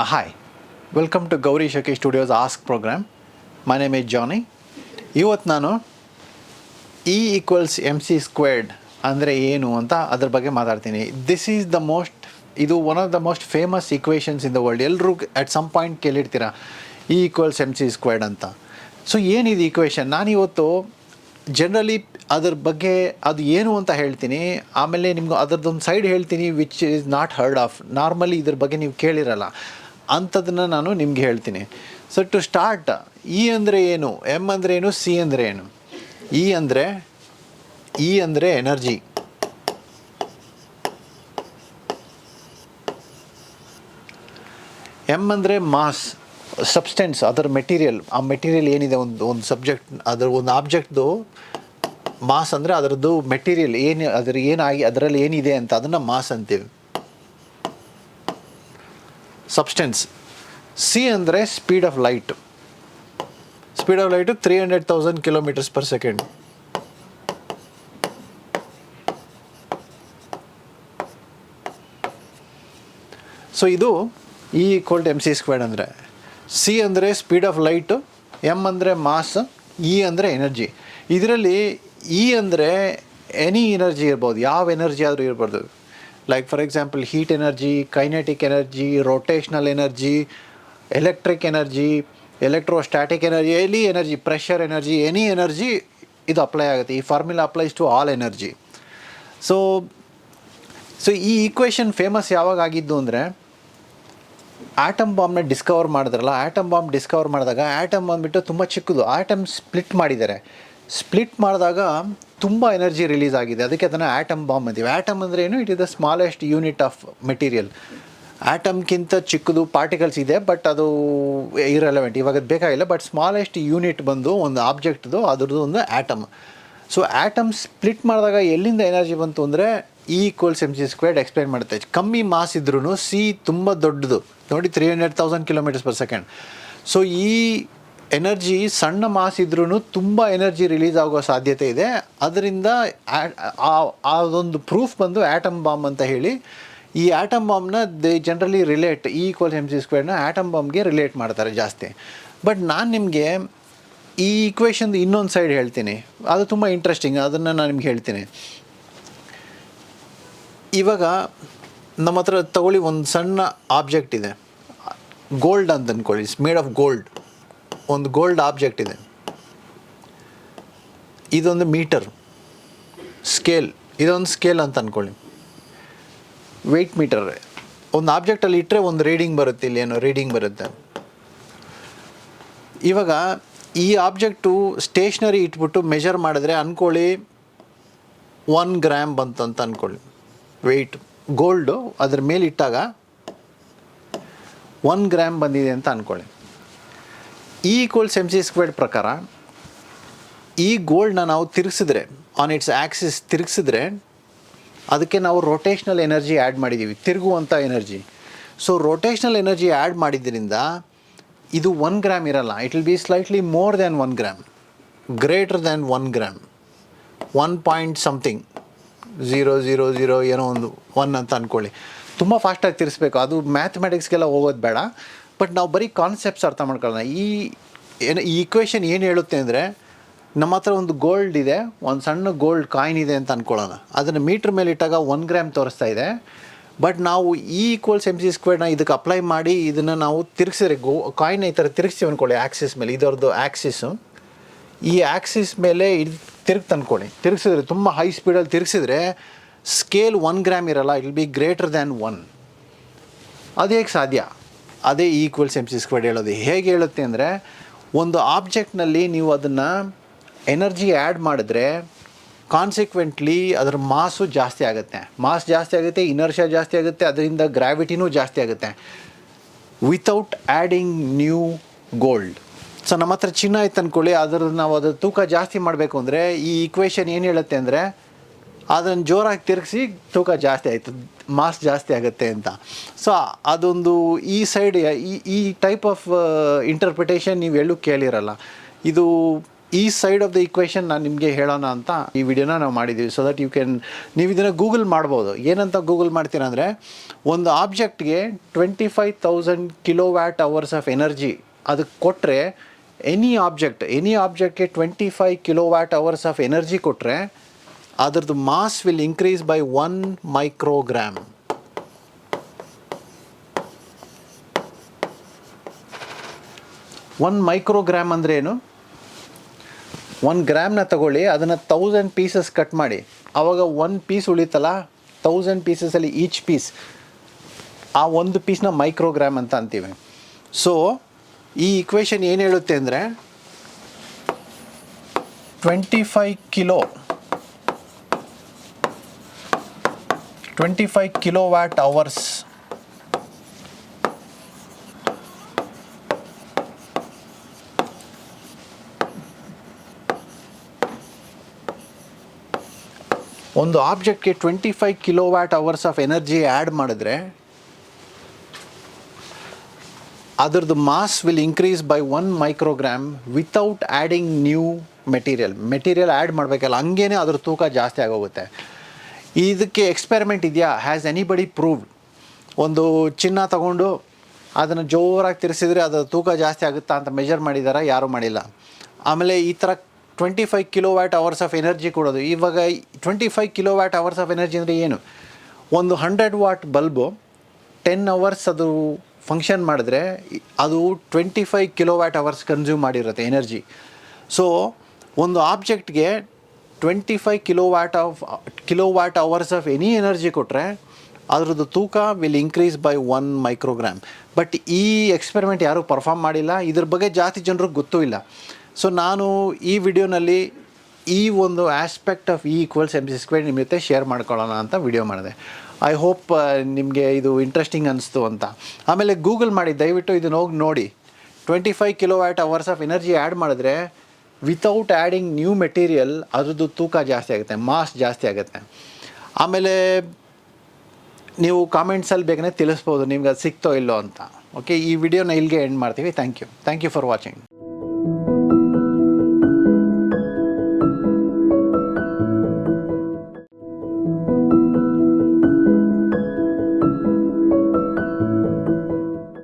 Uh, hi, welcome to Gauri Shaki Studios Ask program. My name is Johnny. ಇವತ್ತು ನಾನು E equals M C squared ಅಂದರೆ ಏನು ಅಂತ ಅದ್ರ ಬಗ್ಗೆ ಮಾತಾಡ್ತೀನಿ. ದಿಸ್ ಈಸ್ ದ ಮೋಸ್ಟ್ ಇದು one of the most famous equations in the world ಎಲ್ಲರೂ at some point ಕೇಳಿರ್ತೀರಾ? E equals M C squared ಅಂತ. ಸೊ ಏನಿದು ಈಕ್ವೇಷನ್ ನಾನಿವತ್ತು ಜನರಲಿ ಅದ್ರ ಬಗ್ಗೆ ಅದು ಏನು ಅಂತ ಹೇಳ್ತೀನಿ. ಆಮೇಲೆ ನಿಮ್ಗೆ ಅದರದ್ದೊಂದು ಸೈಡ್ ಹೇಳ್ತೀನಿ which is not heard of normally ಇದ್ರ ಬಗ್ಗೆ ನೀವು ಕೇಳಿರಲ್ಲ. ಅಂಥದ್ದನ್ನು ನಾನು ನಿಮ್ಗೆ ಹೇಳ್ತೀನಿ. ಸೊ ಟು ಸ್ಟಾರ್ಟ್ ಇ ಅಂದರೆ ಏನು? ಎಂ ಅಂದರೆ ಏನು? ಸಿ ಅಂದರೆ ಏನು? ಇ ಅಂದರೆ ಇ ಅಂದರೆ ಎನರ್ಜಿ ಎಂ ಅಂದರೆ ಮಾಸ್ ಸಬ್ಸ್ಟೆನ್ಸ್ ಅದರ ಮೆಟೀರಿಯಲ್ ಆ ಮೆಟೀರಿಯಲ್ ಏನಿದೆ? ಒಂದು ಒಂದು ಸಬ್ಜೆಕ್ಟ್ ಅದರ ಒಂದು ಆಬ್ಜೆಕ್ಟ್ದು ಮಾಸ್ ಅಂದರೆ ಅದರದ್ದು ಮೆಟೀರಿಯಲ್ ಏನು, ಅದರ ಏನಾಗಿ, ಅದರಲ್ಲಿ ಏನಿದೆ ಅಂತ ಅದನ್ನು ಮಾಸ್ ಅಂತೀವಿ. ಸಬ್ಸ್ಟೆನ್ಸ್ ಸಿ ಅಂದರೆ speed of light speed of light three hundred thousand kilometres per second so ಇದು E equal to M C squared ಅಂದರೆ. ಸಿ ಅಂದರೆ ಸ್ಪೀಡ್ ಆಫ್ ಲೈಟು ಎಂ ಅಂದರೆ ಮಾಸ್ ಇ ಅಂದರೆ ಎನರ್ಜಿ ಇದರಲ್ಲಿ ಇ ಅಂದರೆ any energy ಇರ್ಬೋದು, ಯಾವ ಎನರ್ಜಿ ಆದರೂ ಇರ್ಬೋದು. Like for example heat energy, kinetic energy, rotational energy, electric energy, electrostatic energy, any energy, pressure energy, any energy ಇದು ಅಪ್ಲೈ ಆಗುತ್ತೆ. ಈ formula applies to all energy so so ಈ equation famous ಯಾವಾಗ ಆಗಿದ್ದು ಅಂದರೆ ಆಟಮ್ ಬಾಂಬ್ನ ಡಿಸ್ಕವರ್ ಮಾಡಿದ್ರಲ್ಲ atom bomb discover ಮಾಡಿದಾಗ ಆಟಮ್ ಬಂದುಬಿಟ್ಟು ತುಂಬ ಚಿಕ್ಕದು. ಆಟಮ್ ಸ್ಪ್ಲಿಟ್ ಮಾಡಿದ್ದಾರೆ. ಸ್ಪ್ಲಿಟ್ ಮಾಡಿದಾಗ ತುಂಬ ಎನರ್ಜಿ ರಿಲೀಸ್ ಆಗಿದೆ. ಅದಕ್ಕೆ ಅದನ್ನು ಆಟಮ್ ಬಾಂಬ್ ಅಂತೀವಿ. ಆಟಮ್ ಅಂದರೆ ಏನು? It is the smallest unit of material ಆಟಮ್ಗಿಂತ ಚಿಕ್ಕದು ಪಾರ್ಟಿಕಲ್ಸ್ ಇದೆ ಬಟ್ ಅದು ಇರಲೆವೆಂಟ್ ಇವಾಗ ಅದು ಬೇಕಾಗಿಲ್ಲ ಬಟ್ ಸ್ಮಾಲೆಸ್ಟ್ ಯೂನಿಟ್ ಬಂದು ಒಂದು ಆಬ್ಜೆಕ್ಟ್ದು ಅದ್ರದ್ದು ಒಂದು ಆ್ಯಟಮ್ ಸೊ ಆಟಮ್ ಸ್ಪ್ಲಿಟ್ ಮಾಡಿದಾಗ ಎಲ್ಲಿಂದ ಎನರ್ಜಿ ಬಂತು ಅಂದರೆ E equals M C squared explain ಮಾಡುತ್ತೆ. ಕಮ್ಮಿ ಮಾಸ್ ಇದ್ರೂ ಸಿ ತುಂಬ ದೊಡ್ಡದು. ನೋಡಿ three hundred thousand kilometres per second so ಈ ಎನರ್ಜಿ ಸಣ್ಣ ಮಾಸ್ ಇದ್ರೂ ತುಂಬ ಎನರ್ಜಿ ರಿಲೀಸ್ ಆಗೋ ಸಾಧ್ಯತೆ ಇದೆ. ಅದರಿಂದ ಅದೊಂದು ಪ್ರೂಫ್ ಬಂದು ಆಟಮ್ ಬಾಂಬ್ ಅಂತ ಹೇಳಿ, ಈ atom ಬಾಂಬ್ನ they generally relate E equals M C ಸ್ಕ್ವೇರ್ನ atom ಬಾಂಬ್ಗೆ ರಿಲೇಟ್ ಮಾಡ್ತಾರೆ ಜಾಸ್ತಿ. ಬಟ್ ನಾನು ನಿಮಗೆ ಈ ಈಕ್ವೇಷನ್ದು ಇನ್ನೊಂದು ಸೈಡ್ ಹೇಳ್ತೀನಿ. ಅದು ತುಂಬ ಇಂಟ್ರೆಸ್ಟಿಂಗ್ ಅದನ್ನು ನಾನು ನಿಮ್ಗೆ ಹೇಳ್ತೀನಿ. ಇವಾಗ ನಮ್ಮ ಹತ್ರ ತಗೊಳ್ಳಿ ಒಂದು ಸಣ್ಣ ಆಬ್ಜೆಕ್ಟ್ ಇದೆ. ಗೋಲ್ಡ್ ಅಂತ ಅಂದ್ಕೊಳ್ಳಿ ಇಟ್ಸ್ ಮೇಡ್ ಆಫ್ ಗೋಲ್ಡ್ ಒಂದು ಗೋಲ್ಡ್ ಆಬ್ಜೆಕ್ಟ್ ಇದೆ. ಇದೊಂದು ಮೀಟರ್ ಸ್ಕೇಲ್ ಇದೊಂದು ಸ್ಕೇಲ್ ಅಂತ ಅಂದ್ಕೊಳ್ಳಿ ವೆಯ್ಟ್ ಮೀಟರ್ ಒಂದು ಆಬ್ಜೆಕ್ಟಲ್ಲಿ ಇಟ್ಟರೆ ಒಂದು ರೀಡಿಂಗ್ ಬರುತ್ತೆ, ಇಲ್ಲಿ ಏನೋ ರೀಡಿಂಗ್ ಬರುತ್ತೆ. ಇವಾಗ ಈ ಆಬ್ಜೆಕ್ಟು ಸ್ಟೇಷ್ನರಿ ಇಟ್ಬಿಟ್ಟು ಮೆಷರ್ ಮಾಡಿದ್ರೆ ಅಂದ್ಕೊಳ್ಳಿ ಒನ್ ಗ್ರಾಮ್ ಬಂತಂತ ಅಂದ್ಕೊಳ್ಳಿ ವೆಯ್ಟ್ ಗೋಲ್ಡು ಅದ್ರ ಮೇಲೆ ಇಟ್ಟಾಗ ಒನ್ ಗ್ರಾಮ್ ಬಂದಿದೆ ಅಂತ ಅಂದ್ಕೊಳ್ಳಿ ಈ ಈಕ್ವಲ್ಸ್ ಎಂ ಸಿ ಸ್ಕ್ವೇರ್ಡ್ ಪ್ರಕಾರ, ಈ ಗೋಲ್ಡ್ನ ನಾವು ತಿರುಗಿಸಿದ್ರೆ ಆನ್ ಇಟ್ಸ್ ಆ್ಯಕ್ಸಿಸ್ ತಿರುಗಿಸಿದ್ರೆ, ಅದಕ್ಕೆ ನಾವು ರೊಟೇಷ್ನಲ್ ಎನರ್ಜಿ ಆ್ಯಡ್ ಮಾಡಿದ್ದೀವಿ ತಿರುಗುವಂಥ energy so rotational energy add ಮಾಡಿದ್ದರಿಂದ ಇದು ಒನ್ ಗ್ರಾಮ್ ಇರಲ್ಲ it will be slightly more than one gram greater than one gram one point something zero zero zero ಏನೋ ಒಂದು one ಅಂತ ಅಂದ್ಕೊಳ್ಳಿ ತುಂಬ ಫಾಸ್ಟಾಗಿ ತಿರ್ಸ್ಬೇಕು ಅದು ಮ್ಯಾಥಮೆಟಿಕ್ಸ್ಗೆಲ್ಲ ಹೋಗೋದು ಬೇಡ. ಬಟ್ ನಾವು ಬರೀ ಕಾನ್ಸೆಪ್ಟ್ಸ್ ಅರ್ಥ ಮಾಡ್ಕೊಳ್ಳೋಣ. ಈ ಏನು ಈ ಈಕ್ವೇಷನ್ ಏನು ಹೇಳುತ್ತೆ ಅಂದರೆ, ನಮ್ಮ ಹತ್ರ ಒಂದು ಗೋಲ್ಡ್ ಇದೆ, ಒಂದು ಸಣ್ಣ ಗೋಲ್ಡ್ ಕಾಯಿನ್ ಇದೆ ಅಂತ ಅಂದ್ಕೊಳ್ಳೋಣ ಅದನ್ನು ಮೀಟ್ರ್ ಮೇಲೆ ಇಟ್ಟಾಗ ಒನ್ ಗ್ರಾಮ್ ತೋರಿಸ್ತಾ ಇದೆ. ಬಟ್ ನಾವು ಈ ಈಕ್ವಲ್ಸ್ ಎಂ ಸಿ ಸ್ಕ್ವೇರ್ನ ಇದಕ್ಕೆ ಅಪ್ಲೈ ಮಾಡಿ ಇದನ್ನು ನಾವು ತಿರುಗಿಸಿದ್ರೆ, ಗೋ ಕಾಯಿನ್ ಈ ಥರ ತಿರುಗಿಸ್ತೀವಿ ಅಂದ್ಕೊಳ್ಳಿ ಆ್ಯಕ್ಸಿಸ್ ಮೇಲೆ. ಇದರದ್ದು ಆ್ಯಕ್ಸಿಸು ಈ ಆ್ಯಕ್ಸಿಸ್ ಮೇಲೆ ಇದು ತಿರುಗಿ ತಂದ್ಕೊಳ್ಳಿ ತಿರುಗಿಸಿದ್ರೆ ತುಂಬ ಹೈ ಸ್ಪೀಡಲ್ಲಿ ತಿರುಗಿಸಿದ್ರೆ ಸ್ಕೇಲ್ ಒನ್ ಗ್ರಾಮ್ ಇರಲ್ಲ will B greater than one ಅದು ಹೇಗೆ ಸಾಧ್ಯ? ಅದೇ ಈಕ್ವಲ್ಸ್ ಎಂ ಸಿ ಸ್ಕ್ವೇರ್ಡ್ ಹೇಳೋದು. ಹೇಗೆ ಹೇಳುತ್ತೆ ಅಂದರೆ, ಒಂದು ಆಬ್ಜೆಕ್ಟ್ನಲ್ಲಿ ನೀವು ಅದನ್ನು ಎನರ್ಜಿ ಆ್ಯಡ್ ಮಾಡಿದ್ರೆ ಕಾನ್ಸಿಕ್ವೆಂಟ್ಲಿ ಅದರ ಮಾಸು ಜಾಸ್ತಿ ಆಗುತ್ತೆ. ಮಾಸ್ ಜಾಸ್ತಿ ಆಗುತ್ತೆ ಇನರ್ಷಿಯಾ ಜಾಸ್ತಿ ಆಗುತ್ತೆ, ಅದರಿಂದ ಗ್ರಾವಿಟಿನೂ ಜಾಸ್ತಿ ಆಗುತ್ತೆ. Without adding new gold so ನಮ್ಮ ಹತ್ರ ಚಿನ್ನ ಇತ್ತು ಅಂದ್ಕೊಳ್ಳಿ ಅದರ ನಾವು ಅದರ ತೂಕ ಜಾಸ್ತಿ ಮಾಡಬೇಕು ಅಂದರೆ, ಈ ಈಕ್ವೇಷನ್ ಏನು ಹೇಳುತ್ತೆ ಅಂದರೆ ಅದನ್ನು ಜೋರಾಗಿ ತಿರುಗಿಸಿ ತೂಕ ಜಾಸ್ತಿ ಆಯಿತು ಮಾಸ್ ಜಾಸ್ತಿ ಆಗುತ್ತೆ ಅಂತ. ಸೊ ಅದೊಂದು ಈ ಸೈಡ್ ಈ ಈ ಟೈಪ್ ಆಫ್ ಇಂಟರ್ಪ್ರಿಟೇಷನ್ ನೀವು ಎಲ್ಲೂ ಕೇಳಿರಲ್ಲ. ಇದು ಈ ಸೈಡ್ ಆಫ್ ದ ಇಕ್ವೇಷನ್ ನಾನು ನಿಮಗೆ ಹೇಳೋಣ ಅಂತ ಈ ವಿಡಿಯೋನ ನಾವು ಮಾಡಿದ್ದೀವಿ ಸೊ ದಟ್ ಯು ಕ್ಯಾನ್ ನೀವು ಇದನ್ನು ಗೂಗಲ್ ಮಾಡ್ಬೋದು. ಏನಂತ ಗೂಗಲ್ ಮಾಡ್ತೀರಾ ಅಂದರೆ, ಒಂದು ಆಬ್ಜೆಕ್ಟ್ಗೆ twenty five thousand kilowatt hours of energy ಅದಕ್ಕೆ ಕೊಟ್ಟರೆ any object any ಆಬ್ಜೆಕ್ಟ್ಗೆ twenty five kilowatt hours of energy ಕೊಟ್ಟರೆ ಅದರದ್ದು mass will increase by one microgram one microgram ಅಂದರೆ ಏನು? ಒನ್ ಗ್ರಾಮ್ನ ತಗೊಳ್ಳಿ, ಅದನ್ನು ತೌಸಂಡ್ ಪೀಸಸ್ ಕಟ್ ಮಾಡಿ. ಆವಾಗ ಒನ್ ಪೀಸ್ ಉಳಿತಲ್ಲ ತೌಸಂಡ್ ಪೀಸಸಲ್ಲಿ ಈಚ್ ಪೀಸ್ ಆ ಒಂದು ಪೀಸ್ನ ಮೈಕ್ರೋಗ್ರಾಮ್ ಅಂತ ಅಂತೀವಿ. ಸೊ ಈ ಇಕ್ವೇಷನ್ ಏನು ಹೇಳುತ್ತೆ ಅಂದರೆ twenty five kilo twenty five kilowatt hours ಒಂದು ಆಬ್ಜೆಕ್ಟ್ಗೆ twenty five kilowatt hours of energy add ಮಾಡಿದ್ರೆ, ಅದರದ್ದು mass will increase by one microgram without adding new material material add ಮಾಡಬೇಕಲ್ಲ, ಹಂಗೇನೆ ಅದ್ರ ತೂಕ ಜಾಸ್ತಿ ಆಗೋಗುತ್ತೆ. ಇದಕ್ಕೆ ಎಕ್ಸ್ಪೆರಿಮೆಂಟ್ ಇದೆಯಾ? ಹ್ಯಾಸ್ ಎನಿಬಡಿ ಪ್ರೂವ್ಡ್ ಒಂದು ಚಿನ್ನ ತಗೊಂಡು ಅದನ್ನು ಜೋರಾಗಿ ತಿರ್ಸಿದ್ರೆ ಅದರ ತೂಕ ಜಾಸ್ತಿ ಆಗುತ್ತಾ ಅಂತ ಮೆಜರ್ ಮಾಡಿದಾರ, ಯಾರೂ ಮಾಡಿಲ್ಲ. ಆಮೇಲೆ ಈ ಥರ twenty five kilowatt hours of energy ಕೊಡೋದು. ಇವಾಗ twenty five kilowatt hours of energy ಅಂದರೆ ಏನು? ಒಂದು hundred watt bulb ten hours ಅದು ಫಂಕ್ಷನ್ ಮಾಡಿದ್ರೆ ಅದು twenty five kilowatt hours consume ಮಾಡಿರುತ್ತೆ energy so ಒಂದು ಆಬ್ಜೆಕ್ಟ್ಗೆ twenty five kilowatt of kilowatt hours of any energy ಕೊಟ್ಟರೆ ಅದರದ್ದು ತೂಕ will increase by one microgram but ಈ ಎಕ್ಸ್ಪೆರಿಮೆಂಟ್ ಯಾರೂ ಪರ್ಫಾರ್ಮ್ ಮಾಡಿಲ್ಲ, ಇದ್ರ ಬಗ್ಗೆ ಜಾಸ್ತಿ ಜನರಿಗೆ ಗೊತ್ತೂ ಇಲ್ಲ. ಸೊ ನಾನು ಈ ವಿಡಿಯೋನಲ್ಲಿ ಈ ಒಂದು aspect of E equals M C square ನಿಮ್ಮ ಜೊತೆ ಶೇರ್ ಮಾಡ್ಕೊಳ್ಳೋಣ ಅಂತ ವಿಡಿಯೋ ಮಾಡಿದೆ. ಐ ಹೋಪ್ ನಿಮಗೆ ಇದು ಇಂಟ್ರೆಸ್ಟಿಂಗ್ ಅನಿಸ್ತು ಅಂತ. ಆಮೇಲೆ ಗೂಗಲ್ ಮಾಡಿ, ದಯವಿಟ್ಟು ಇದನ್ನ ಹೋಗಿ ನೋಡಿ. Twenty five kilowatt hours of energy add ಮಾಡಿದ್ರೆ ವಿತೌಟ್ ಆ್ಯಡಿಂಗ್ ನ್ಯೂ ಮೆಟೀರಿಯಲ್ ಅದರದ್ದು ತೂಕ ಜಾಸ್ತಿ ಆಗುತ್ತೆ ಮಾಸ್ ಜಾಸ್ತಿ ಆಗುತ್ತೆ. ಆಮೇಲೆ ನೀವು ಕಾಮೆಂಟ್ಸಲ್ಲಿ ಬೇಗನೆ ತಿಳಿಸ್ಬೋದು, ನಿಮ್ಗೆ ಅದು ಸಿಕ್ತೋ ಇಲ್ಲೋ ಅಂತ. ಓಕೆ ಈ ವಿಡಿಯೋನ ಇಲ್ಲಿಗೆ ಎಂಡ್ ಮಾಡ್ತೀವಿ. Thank you thank you for watching